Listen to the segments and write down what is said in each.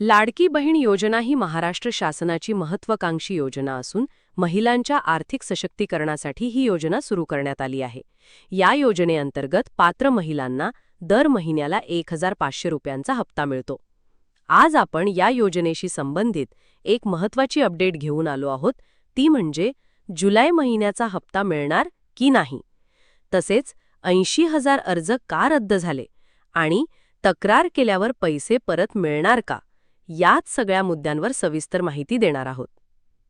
लाडकी बहीण योजना ही महाराष्ट्र शासनाची महत्वाकांक्षी योजना असून महिलांच्या आर्थिक सशक्तीकरणासाठी ही योजना सुरू करण्यात आली आहे. या योजनेअंतर्गत पात्र महिलांना दर महिन्याला एक हजार पाचशे रुपयांचा हप्ता मिळतो. आज आपण या योजनेशी संबंधित एक महत्वाची अपडेट घेऊन आलो आहोत. ती म्हणजे जुलै महिन्याचा हप्ता मिळणार की नाही? तसेच ऐंशी हजार अर्ज का रद्द झाले? आणि तक्रार केल्यावर पैसे परत मिळणार का? याच सगळ्या मुद्द्यांवर सविस्तर माहिती देणार आहोत.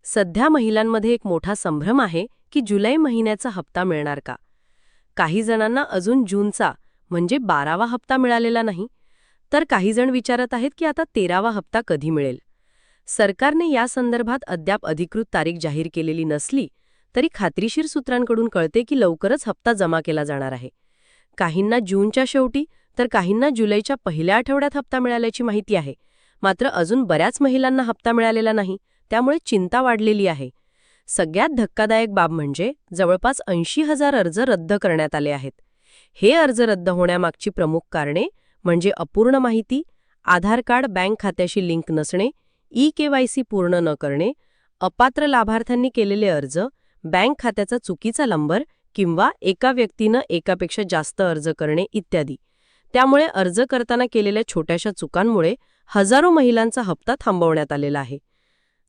सध्या महिलांमध्ये एक मोठा संभ्रम आहे की जुलै महिन्याचा हप्ता मिळणार का? काही जणांना अजून जूनचा म्हणजे बारावा हप्ता मिळालेला नाही. तर काही जण विचारत आहेत की आता तेरावा हप्ता कधी मिळेल? सरकारने या संदर्भात अद्याप अधिकृत तारीख जाहीर केलेली नसली तरी खात्रीशीर सूत्रांकडून कळते की लवकरच हप्ता जमा केला जाणार आहे. काहींना जूनच्या शेवटी तर काहींना जुलैच्या पहिल्या आठवड्यात हप्ता मिळाल्याची माहिती आहे. मात्र अजून बऱ्याच महिलांना हप्ता मिळालेला नाही त्यामुळे चिंता वाढलेली आहे. सगळ्यात धक्कादायक बाब म्हणजे जवळपास ऐंशी हजार अर्ज रद्द करण्यात आले आहेत. हे अर्ज रद्द होण्यामागची प्रमुख कारणे म्हणजे अपूर्ण माहिती आधार कार्ड बँक खात्याशी लिंक नसणे ई केवायसी पूर्ण न करणे अपात्र लाभार्थ्यांनी केलेले अर्ज बँक खात्याचा चुकीचा नंबर किंवा एका व्यक्तीनं एकापेक्षा जास्त अर्ज करणे इत्यादी. त्यामुळे अर्ज करताना केलेल्या छोट्याशा चुकांमुळे हजारो महिलांचा हप्ता थांबवण्यात आलेला आहे.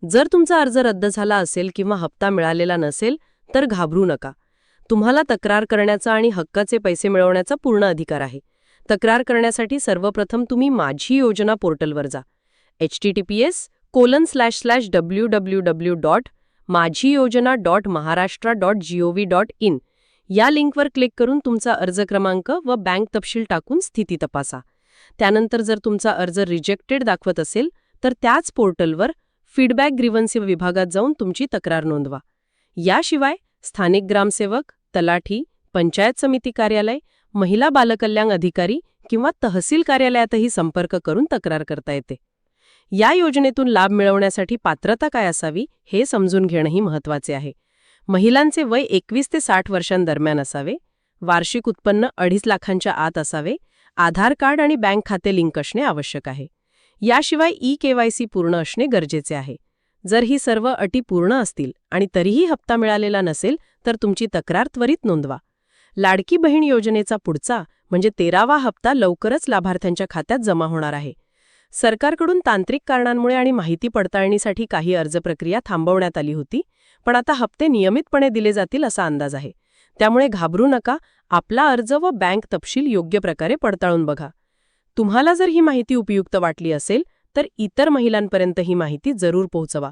जर तुमचा अर्ज रद्द झाला असेल किंवा हप्ता मिळालेला नसेल तर घाबरू नका. तुम्हाला तक्रार करण्याचा आणि हक्काचे पैसे मिळवण्याचा पूर्ण अधिकार आहे. तक्रार करण्यासाठी सर्वप्रथम तुम्ही माझी योजना पोर्टलवर जा. H T T P S colon slash slash W W W dot Majhi Yojana dot Maharashtra dot G O V dot in या लिंकवर क्लिक करून तुमचा अर्ज क्रमांक व बँक तपशील टाकून स्थिती तपासा. त्यानंतर जर तुमचा अर्ज रिजेक्टेड दाखवत असेल तर त्याच पोर्टलवर फीडबॅक ग्रीवन्सी विभागात जाऊन तुमची तक्रार नोंदवा. याशिवाय स्थानिक ग्रामसेवक तलाठी पंचायत समिती कार्यालय महिला बालकल्याण अधिकारी किंवा तहसील कार्यालयातही संपर्क करून तक्रार करता येते. या योजनेतून लाभ मिळवण्यासाठी पात्रता काय असावी हे समजून घेणंही महत्त्वाचे आहे. महिलांचे वय एकवीस ते साठ वर्षांदरम्यान असावे वार्षिक उत्पन्न अडीच लाखांच्या आत असावे आधार कार्ड आणि बँक खाते लिंक असणे आवश्यक आहे. याशिवाय ई केवायसी पूर्ण असणे गरजेचे आहे. जर ही सर्व अटी पूर्ण असतील आणि तरीही हप्ता मिळालेला नसेल तर तुमची तक्रार त्वरित नोंदवा. लाडकी बहीण योजनेचा पुढचा म्हणजे तेरावा हप्ता लवकरच लाभार्थ्यांच्या खात्यात जमा होणार आहे. सरकारकडून तांत्रिक कारणांमुळे आणि माहिती पडताळणीसाठी काही अर्ज प्रक्रिया थांबवण्यात आली होती पण आता हप्ते नियमितपणे दिले जातील असा अंदाज आहे. त्यामुळे घाबरू नका आपला अर्ज व बँक तपशील योग्य प्रकारे पडताळून बघा. तुम्हाला जर ही माहिती उपयुक्त वाटली असेल तर इतर महिलांपर्यंत ही माहिती जरूर पोहोचवा.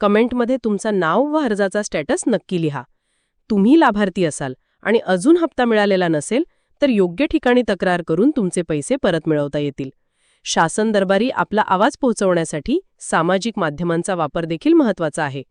कमेंटमध्ये तुमचं नाव व अर्जाचा स्टेटस नक्की लिहा. तुम्ही लाभार्थी असाल आणि अजून हप्ता मिळालेला नसेल तर योग्य ठिकाणी तक्रार करून तुमचे पैसे परत मिळवता येतील. शासन दरबारी आपला आवाज पोहोचवण्यासाठी सामाजिक माध्यमांचा वापर देखील महत्त्वाचा आहे.